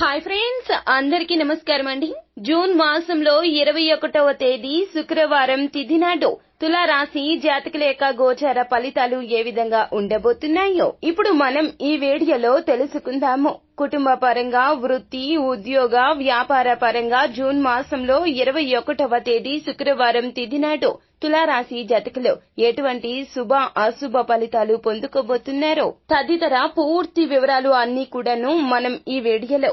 Hi friends అందరికీ నమస్కారం అండి. జూన్ మాసంలో ఇరవై ఒకటవ తేదీ శుక్రవారం తిథి నాడు తులారాశి జాతకుల యొక్క గోచార ఫలితాలు ఏ విధంగా ఉండబోతున్నాయో ఇప్పుడు మనం ఈ వీడియోలో తెలుసుకుందాము. కుటుంబ పరంగా వృత్తి ఉద్యోగ వ్యాపార పరంగా జూన్ మాసంలో ఇరవై ఒకటవ తేదీ శుక్రవారం తిథి నాడు తులారాశి జాతకులు ఎటువంటి శుభ అశుభ ఫలితాలు పొందుకోబోతున్నారో తదితర పూర్తి వివరాలు అన్ని కూడాను మనం ఈ వీడియోలో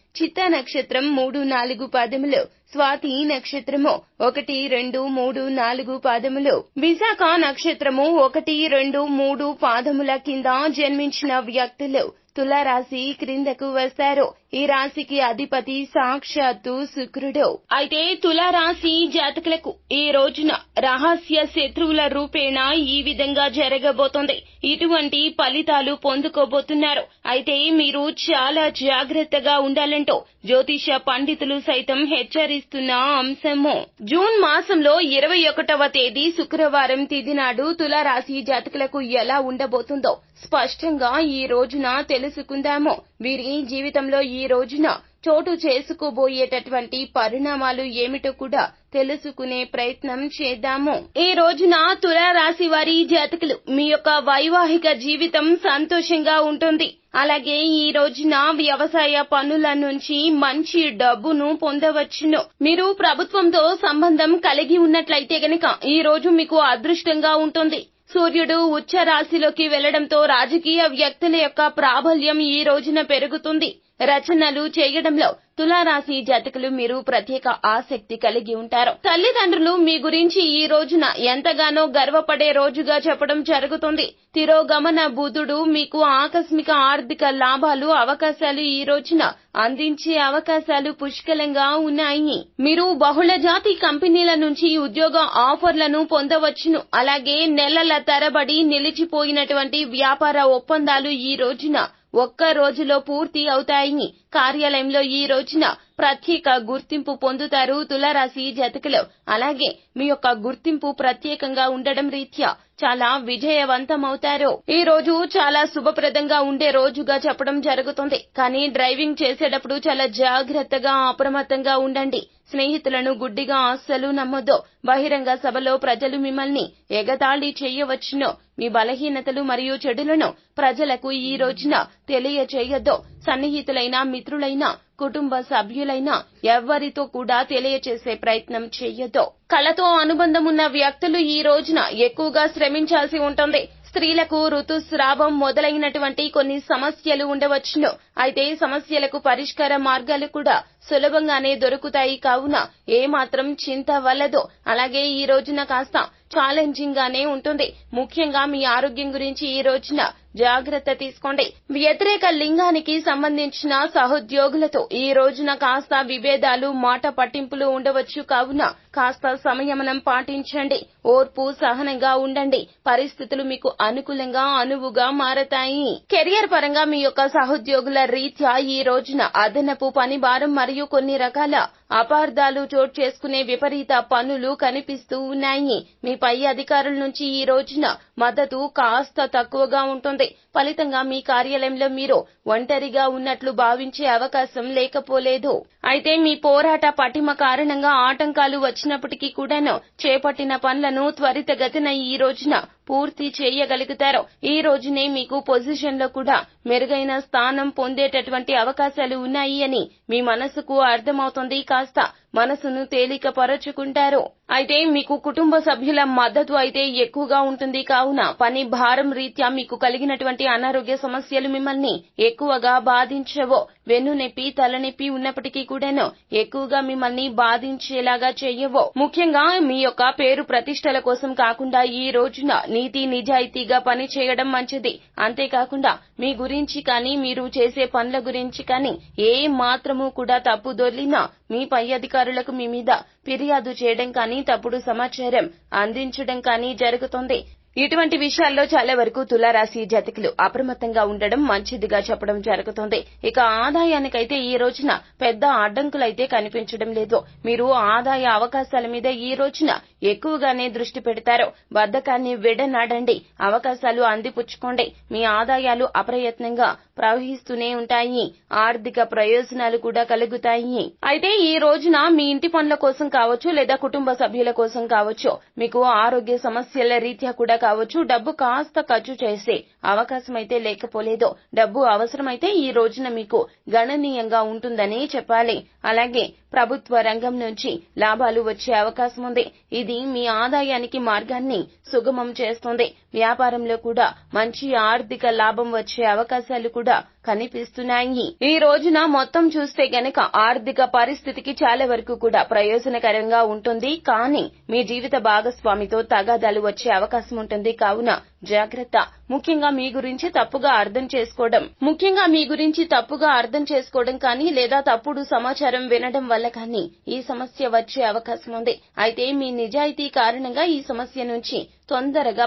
చిత్త నక్షత్రం మూడు నాలుగు పాదములు స్వాతి నక్షత్రము ఒకటి రెండు మూడు నాలుగు పాదములు. విశాఖ నక్షత్రము ఒకటి రెండు మూడు పాదముల కింద జన్మించిన వ్యక్తులు తులారాశి క్రిందకు వస్తారు. ఈ రాశికి అధిపతి సాక్షాత్తు శుక్రుడు. అయితే తులారాశి జాతకులకు ఈ రోజున రహస్య శత్రువుల రూపేణ ఈ విధంగా జరగబోతోంది. ఇటువంటి ఫలితాలు పొందుకోబోతున్నారు. అయితే మీరు చాలా జాగ్రత్తగా ఉండాలంటూ జ్యోతిష పండితులు సైతం హెచ్చరిస్తున్న అంశము. జూన్ మాసంలో ఇరవై ఒకటవ తేదీ శుక్రవారం తిథి నాడు తులారాశి జాతకులకు ఎలా ఉండబోతుందో స్పష్టంగా ఈ రోజున తెలుసుకుందాము. వీరి జీవితంలో ఈ రోజున చోటు చేసుకోబోయేటటువంటి పరిణామాలు ఏమిటో కూడా తెలుసుకునే ప్రయత్నం చేద్దాము. ఈ రోజున తులారాశి వారి జాతకులు మీ యొక్క వైవాహిక జీవితం సంతోషంగా ఉంటుంది. అలాగే ఈ రోజున వ్యవసాయ పనుల నుంచి మంచి డబ్బును పొందవచ్చును. మీరు ప్రభుత్వంతో సంబంధం కలిగి ఉన్నట్లయితే గనక ఈ రోజు మీకు అదృష్టంగా ఉంటుంది. సూర్యుడు ఉచ్చ రాశిలోకి వెళ్ళడంతో రాజకీయ వ్యక్తుల యొక్క ప్రాబల్యం ఈ రోజున పెరుగుతుంది. రచనలు చేయడంలో తులారాశి జాతకులు మీరు ప్రత్యేక ఆసక్తి కలిగి ఉంటారు. తల్లిదండ్రులు మీ గురించి ఈ రోజున ఎంతగానో గర్వపడే రోజుగా చెప్పడం జరుగుతుంది. తిరోగమన బుధుడు మీకు ఆకస్మిక ఆర్థిక లాభాలు అవకాశాలు ఈ రోజున అందించే అవకాశాలు పుష్కలంగా ఉన్నాయి. మీరు బహుళ జాతి కంపెనీల నుంచి ఉద్యోగ ఆఫర్లను పొందవచ్చును. అలాగే నెలల తరబడి నిలిచిపోయినటువంటి వ్యాపార ఒప్పందాలు ఈ రోజున ఒక్క రోజులో పూర్తి అవుతాయి. కార్యాలయంలో ఈ రోజున ప్రత్యేక గుర్తింపు పొందుతారు తులారాశి జాతకులు. అలాగే మీ యొక్క గుర్తింపు ప్రత్యేకంగా ఉండడం రీత్యా చాలా విజయవంతమవుతారు. ఈ రోజు చాలా శుభప్రదంగా ఉండే రోజుగా చెప్పడం జరుగుతుంది. కానీ డ్రైవింగ్ చేసేటప్పుడు చాలా జాగ్రత్తగా అప్రమత్తంగా ఉండండి. స్నేహితులను గుడ్డిగా అస్సలు నమ్మొద్దు. బహిరంగ సభలో ప్రజలు మిమ్మల్ని ఎగతాళి చేయవచ్చును. మీ బలహీనతలు మరియు చెడులను ప్రజలకు ఈ రోజున తెలియచేయొద్దు. సన్నిహితులైన మిత్రులైన కుటుంబ సభ్యులైన ఎవ్వరితో కూడా తెలియచేసే ప్రయత్నం చేయొద్దు కళతో అనుబంధం ఉన్న వ్యక్తులు ఈ రోజున ఎక్కువగా శ్రమించాల్సి ఉంటుంది. స్త్రీలకు ఋతుస్రావం మొదలైనటువంటి కొన్ని సమస్యలు ఉండవచ్చును. అయితే సమస్యలకు పరిష్కార మార్గాలు కూడా సులభంగానే దొరుకుతాయి కావున ఏమాత్రం చింత వల్లదు. అలాగే ఈ రోజున కాస్త ఛాలెంజింగ్ గానే ఉంటుంది. ముఖ్యంగా మీ ఆరోగ్యం గురించి ఈ రోజున జాగ్రత్త తీసుకోండి. వ్యతిరేక లింగానికి సంబంధించిన సహోద్యోగులతో ఈ రోజున కాస్త విభేదాలు మాట పట్టింపులు ఉండవచ్చు కావున కాస్త సంయమనం పాటించండి. ఓర్పు సహనంగా ఉండండి. పరిస్థితులు మీకు అనుకూలంగా అనువుగా మారతాయి. కెరియర్ పరంగా మీ యొక్క సహోద్యోగుల రీత్యా ఈ రోజున అదనపు పని భారం మరియు మరియు కొన్ని రకాల అపార్థాలు చోటు చేసుకునే విపరీత పనులు కనిపిస్తూ ఉన్నాయి. మీ పై అధికారుల నుంచి ఈ రోజున మద్దతు కాస్త తక్కువగా ఉంటుంది. ఫలితంగా మీ కార్యాలయంలో మీరు ఒంటరిగా ఉన్నట్లు భావించే అవకాశం లేకపోలేదు. అయితే మీ పోరాట పటిమ కారణంగా ఆటంకాలు వచ్చినప్పటికీ కూడాను చేపట్టిన పనులను త్వరితగతిన ఈ రోజున పూర్తి చేయగలుగుతారు. ఈ రోజునే మీకు పొజిషన్లో కూడా మెరుగైన స్థానం పొందేటటువంటి అవకాశాలు ఉన్నాయి అని మీ మనసుకు అర్థమవుతుంది. కాస్త మనసును తేలికపరచుకుంటారు. అయితే మీకు కుటుంబ సభ్యుల మద్దతు అయితే ఎక్కువగా ఉంటుంది. కావున పని భారం రీత్యా మీకు కలిగినటువంటి అనారోగ్య సమస్యలు మిమ్మల్ని ఎక్కువగా బాధించవో. వెన్నునొప్పి తలనొప్పి ఉన్నప్పటికీ కూడాను ఎక్కువగా మిమ్మల్ని బాధించేలాగా చేయవో. ముఖ్యంగా మీ యొక్క పేరు ప్రతిష్టల కోసం కాకుండా ఈ రోజున నీతి నిజాయితీగా పని చేయడం మంచిది. అంతేకాకుండా మీ గురించి కానీ మీరు చేసే పనుల గురించి కానీ ఏ మాత్రము కూడా తప్పు దొర్లినా మీ పై అధికారులకు మీ మీద ఫిర్యాదు చేయడం కానీ తప్పుడు సమాచారం అందించడం కానీ జరుగుతోంది. ఇటువంటి విషయాల్లో చాలా వరకు తులారాశి జతకులు అప్రమత్తంగా ఉండడం మంచిదిగా చెప్పడం జరుగుతుంది. ఇక ఆదాయానికైతే ఈ రోజున పెద్ద అడ్డంకులైతే కనిపించడం లేదు. మీరు ఆదాయ అవకాశాల మీద ఈ రోజున ఎక్కువగానే దృష్టి పెడతారు. బద్ధకాన్ని విడనాడండి. అవకాశాలు అందిపుచ్చుకోండి. మీ ఆదాయాలు అప్రయత్నంగా ప్రవహిస్తూనే ఉంటాయి. ఆర్థిక ప్రయోజనాలు కూడా కలుగుతాయి. అయితే ఈ రోజున మీ ఇంటి పనుల కోసం కావచ్చు లేదా కుటుంబ సభ్యుల కోసం కావచ్చు మీకు ఆరోగ్య సమస్యల రీత్యా కూడా కావచ్చు డబ్బు కాస్త ఖర్చు చేసే అవకాశం అయితే లేకపోలేదు. డబ్బు అవసరమైతే ఈ రోజున మీకు గణనీయంగా ఉంటుందని చెప్పాలి. అలాగే ప్రభుత్వ రంగం నుంచి లాభాలు వచ్చే అవకాశం ఉంది ఇది మీ ఆదాయానికి మార్గాన్ని సుగమం చేస్తుంది. వ్యాపారంలో కూడా మంచి ఆర్థిక లాభం వచ్చే అవకాశాలు కూడా కనిపిస్తున్నాయి. ఈ రోజున మొత్తం చూస్తే గనక ఆర్థిక పరిస్థితికి చాలా వరకు కూడా ప్రయోజనకరంగా ఉంటుంది. కానీ మీ జీవిత భాగస్వామితో తగాదాలు వచ్చే అవకాశం ఉంటుంది. కావున జాగ్రత్త. ముఖ్యంగా మీ గురించి తప్పుగా అర్థం చేసుకోవడం. ముఖ్యంగా మీ గురించి తప్పుగా అర్థం చేసుకోవడం కానీ లేదా తప్పుడు సమాచారం వినడం వల్ల కానీ ఈ సమస్య వచ్చే అవకాశం ఉంది. అయితే మీ నిజాయితీ కారణంగా ఈ సమస్య నుంచి తొందరగా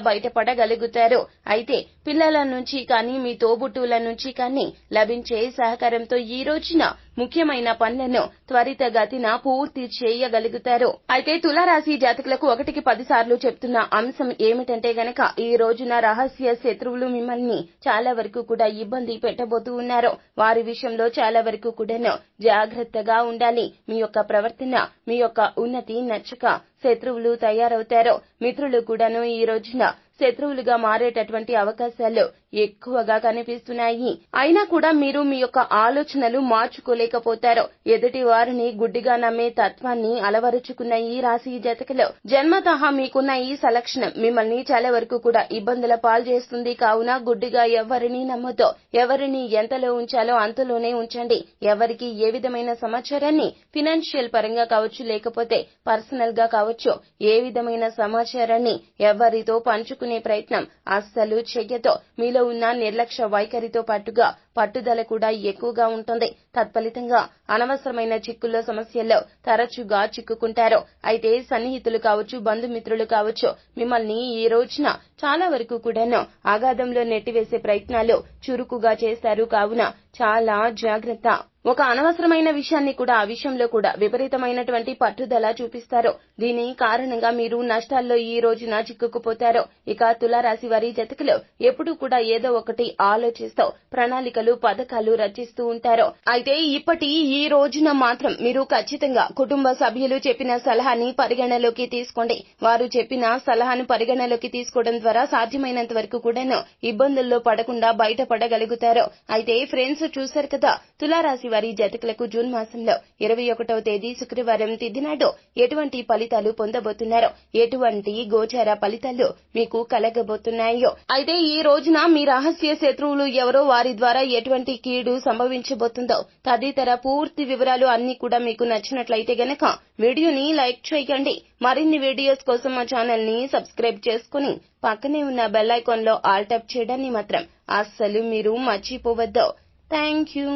బయటపడగలుగుతారు అయితే పిల్లల నుంచి కానీ మీ తోబుట్టువుల నుంచి కానీ లభించే సహకారంతో ఈ రోజున ముఖ్యమైన పనులను త్వరితగతిన పూర్తి చేయగలుగుతారు. అయితే తులారాశి జాతకులకు ఒకటికి పది సార్లు చెప్తున్న అంశం ఏమిటంటే గనక ఈ రోజున రహస్య శత్రువులు మిమ్మల్ని చాలా వరకు కూడా ఇబ్బంది పెట్టబోతూ ఉన్నారు. వారి విషయంలో చాలా వరకు కూడాను జాగ్రత్తగా ఉండాలి. మీ యొక్క ప్రవర్తన మీ యొక్క ఉన్నతి నచ్చక శత్రువులు తయారవుతారు. మిత్రులు కూడాను ఈ రోజున శత్రువులుగా మారేటటువంటి అవకాశాలు ఎక్కువగా కనిపిస్తున్నాయి. అయినా కూడా మీరు మీ యొక్క ఆలోచనలు మార్చుకోలేకపోతారు ఎదుటి వారిని గుడ్డిగా నమ్మే తత్వాన్ని అలవరుచుకున్న ఈ రాశి జతకలో. జన్మతహా మీకున్న ఈ సలక్షణం మిమ్మల్ని చాలా వరకు కూడా ఇబ్బందుల పాలు చేస్తుంది. కావున గుడ్డిగా ఎవరిని నమ్మతో ఎవరిని ఎంతలో ఉంచాలో అంతలోనే ఉంచండి. ఎవరికి ఏ విధమైన సమాచారాన్ని ఫినాన్షియల్ పరంగా కావచ్చు లేకపోతే పర్సనల్గా కావచ్చు ఏ విధమైన సమాచారాన్ని ఎవరితో పంచుకునే ప్రయత్నం అస్సలు చెయ్యతో మీలో ఉన్న నిర్లక్ష్య వైఖరితో పాటుగా పట్టుదల కూడా ఎక్కువగా ఉంటుంది. తత్ఫలితంగా అనవసరమైన చిక్కుల్లో సమస్యల్లో తరచుగా చిక్కుకుంటారు. అయితే సన్నిహితులు కావచ్చు బంధుమిత్రులు కావచ్చు మిమ్మల్ని ఈ రోజున చాలా వరకు కూడాను అగాధంలో నెట్టివేసే ప్రయత్నాలు చురుకుగా చేస్తారు. కావున చాలా జాగ్రత్త. ఒక అనవసరమైన విషయాన్ని కూడా ఆ విషయంలో కూడా విపరీతమైనటువంటి పట్టుదల చూపిస్తారు. దీని కారణంగా మీరు నష్టాల్లో ఈ రోజున చిక్కుకుపోతారు. ఇక తులారాశి వారి జతకులు ఎప్పుడూ కూడా ఏదో ఒకటి ఆలోచిస్తూ ప్రణాళికలు పథకాలు రచిస్తూ ఉంటారు. అయితే ఇప్పటి ఈ ఈ రోజున మాత్రం మీరు ఖచ్చితంగా కుటుంబ సభ్యులు చెప్పిన సలహాని పరిగణలోకి తీసుకోండి. వారు చెప్పిన సలహాను పరిగణలోకి తీసుకోవడం ద్వారా సాధ్యమైనంత వరకు కూడాను ఇబ్బందుల్లో పడకుండా బయటపడగలుగుతారు. అయితే ఫ్రెండ్స్ చూశారు కదా తులారాశి వారి జతకులకు జూన్ మాసంలో ఇరవై ఒకటవ తేదీ శుక్రవారం తిథినాడు ఎటువంటి ఫలితాలు పొందబోతున్నారో? ఎటువంటి గోచార ఫలితాలు మీకు కలగబోతున్నాయో? అయితే ఈ రోజున మీ రహస్య శత్రువులు ఎవరో వారి ద్వారా ఎటువంటి కీడు సంభవించబోతుందో తదితర పూర్తి వివరాలు అన్ని కూడా మీకు నచ్చినట్లయితే గనక వీడియోని లైక్ చేయండి. మరిన్ని వీడియోస్ కోసం మా ఛానల్ని సబ్స్క్రైబ్ చేసుకుని పక్కనే ఉన్న బెల్ ఐకాన్లో ఆల్ ట్యాప్ చేయడాన్ని మాత్రం అస్సలు మీరు మర్చిపోవద్దు. Thank you.